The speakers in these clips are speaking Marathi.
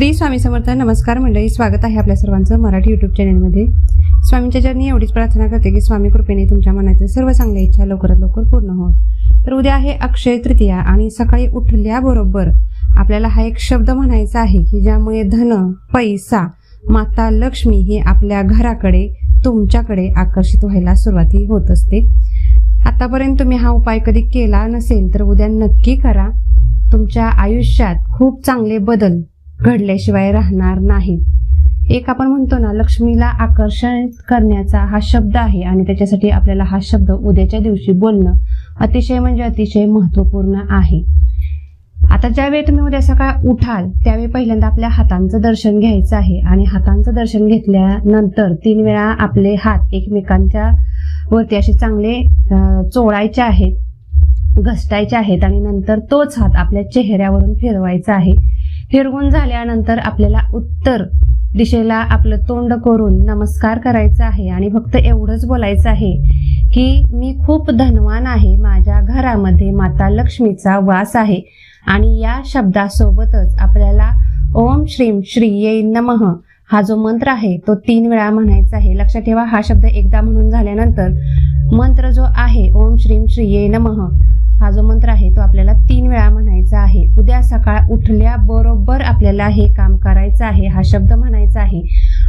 श्री स्वामी समर्थ नमस्कार मंडळी स्वागत आहे आपल्या सर्वांचं मराठी यूट्यूब चॅनलमध्ये स्वामींच्या चरणी एवढीच प्रार्थना करते की स्वामी कृपेने तुमच्या मनातील सर्व चांगल्या इच्छा लवकरात लवकर पूर्ण हो तर उद्या आहे अक्षय तृतीया आणि सकाळी उठल्याबरोबर आपल्याला हा एक शब्द म्हणायचा आहे की ज्यामुळे धन पैसा माता लक्ष्मी ही आपल्या घराकडे तुमच्याकडे आकर्षित व्हायला सुरुवाती होत असते. आतापर्यंत तुम्ही हा उपाय कधी केला नसेल तर उद्या नक्की करा. तुमच्या आयुष्यात खूप चांगले बदल घडल्याशिवाय राहणार नाहीत. एक आपण म्हणतो ना लक्ष्मीला आकर्षित करण्याचा हा शब्द आहे आणि त्याच्यासाठी आपल्याला हा शब्द उद्याच्या दिवशी बोलणं अतिशय म्हणजे अतिशय महत्त्वपूर्ण आहे. आता ज्यावेळी तुम्ही उद्या सकाळ उठाल त्यावेळी पहिल्यांदा आपल्या हातांचं दर्शन घ्यायचं आहे आणि हातांचं दर्शन घेतल्यानंतर तीन वेळा आपले हात एकमेकांच्या वरती असे चांगले चोळायचे आहेत घसटायचे आहेत आणि नंतर तोच हात आपल्या चेहऱ्यावरून फिरवायचा आहे. फिरवून झाल्यानंतर आपल्याला उत्तर दिशेला आपलं तोंड करून नमस्कार करायचा आहे. आणि फक्त एवढंच बोलायचं आहे की मी खूप धनवान आहे. माझ्या घरामध्ये माता लक्ष्मीचा वास आहे. आणि या शब्दासोबतच आपल्याला ओम श्रीम श्रीये नमः हा जो मंत्र आहे तो तीन वेळा म्हणायचा आहे. लक्षात ठेवा हा शब्द एकदा म्हणून झाल्यानंतर मंत्र जो आहे ओम श्रीम श्रीये नमः हा जो मंत्र आहे तो आपल्याला तीन सकाळ उठल्याबरोबर आपल्याला हे काम करायचं आहे हा शब्द म्हणायचा आहे.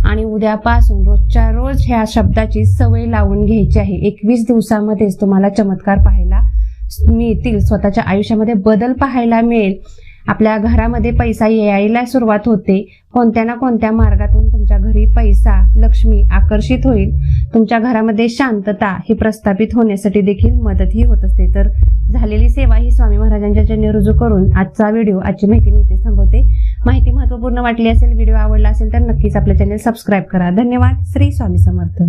आणि उद्यापासून रोजच्या रोज ह्या शब्दाची सवय लावून घ्यायची आहे. एकवीस दिवसामध्येच तुम्हाला चमत्कार पाहायला मिळतील. स्वतःच्या आयुष्यामध्ये बदल पाहायला मिळेल. आपल्या घरामध्ये पैसा यायला सुरुवात होते. कोणत्या ना कोणत्या मार्गातून तुमच्या घरी पैसा लक्ष्मी आकर्षित होईल. तुमच्या घरामध्ये शांतता ही प्रस्थापित होण्यासाठी देखील मदतही होत असते. तर झालेली सेवा ही स्वामी महाराजांच्या चरणी रुजू करून आजचा व्हिडिओ आजची माहिती मी इथे थांबवते. माहिती महत्त्वपूर्ण वाटली असेल व्हिडिओ आवडला असेल तर नक्कीच आपलं चॅनल सबस्क्राईब करा. धन्यवाद. श्री स्वामी समर्थ.